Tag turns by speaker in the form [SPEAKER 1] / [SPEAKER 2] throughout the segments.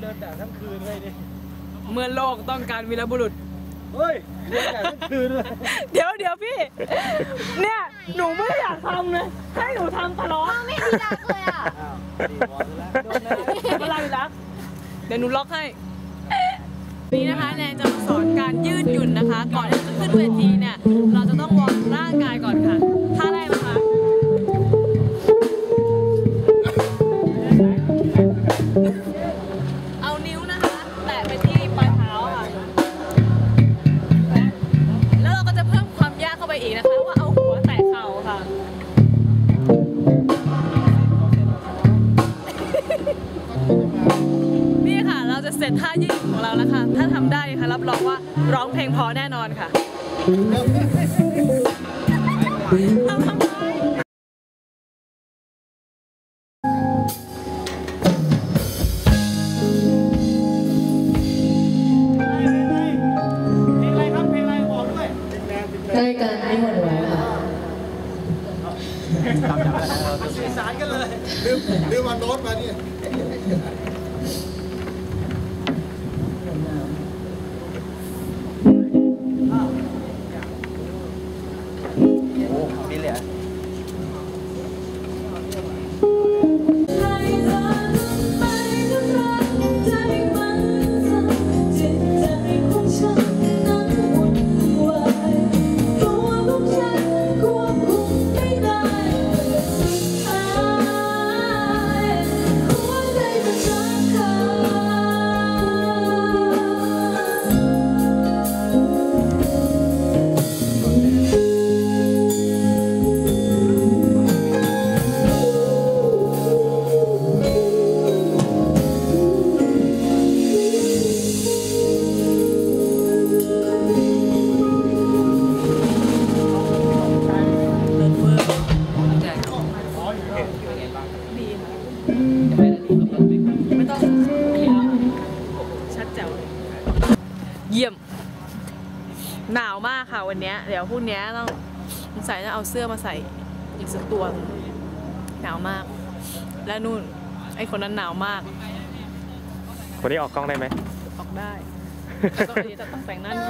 [SPEAKER 1] เดินด่าทั้งคืนเลยดิ
[SPEAKER 2] เมื่อโลกต้องการวีรบุรุษ
[SPEAKER 1] เฮ้ยเดินด่าทั้งคืนเลย
[SPEAKER 2] เดี๋ยวเดี๋ยวพี่ เนี่ย หนูไม่ได้อยากทำเลยให้หนูทำตลอด
[SPEAKER 3] ไม่มีรักเลยอะ
[SPEAKER 1] อ้าวดีบอลแล้วโดนแล้ว
[SPEAKER 2] เวลารัก เดี๋ยวหนูล็อกให้นี่นะคะแนนจะมาสอนการยืดหยุ่นนะคะ ก่อนที่จะขึ้นเวทีเนี่ย ราจะเสร็จท่ายืดของเราแล้วค่ะ ถ้าทำได้ค่ะรับรองว่าร้องเพลงเพอแน่นอนค่ะทำทำไม
[SPEAKER 1] เพลงอะไรครับเพลงอะไรบอกด้วย
[SPEAKER 4] ใกล้กันไม่หวั่นไหวค่ะ
[SPEAKER 1] สื่อสารกันเลย
[SPEAKER 5] ลืมลืมมาโน้ตมาเนี่ย
[SPEAKER 2] เยี่ยม หนาวมากค่ะวันเนี้ยเดี๋ยวพรุ่งนี้ต้องสงสัยจะเอาเสื้อมาใส่อีกสักตัว หนาวมาก และนู่น ไอคนนั้นหนาวมาก
[SPEAKER 6] คนนี้ออกกล้องได้ไหม
[SPEAKER 2] ออกได้แล้วก็อันนี้จะต้องแต่งหน้านี่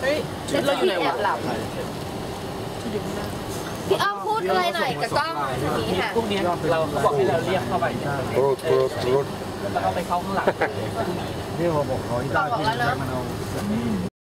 [SPEAKER 2] เฮ้ยชุดเราอยู่ไหนวะ
[SPEAKER 3] หลับพี่อ้อมพูดอะไรหน่อยกับกล้องนี้ค่ะ
[SPEAKER 1] พวกนี้เราเขาบอกให้เราเรียกเข้าไปเนี่ย แล้วก็ไปเข้าข้างหลัง
[SPEAKER 5] นี่เราบอกเขาได้ที่แจ็คมันเอา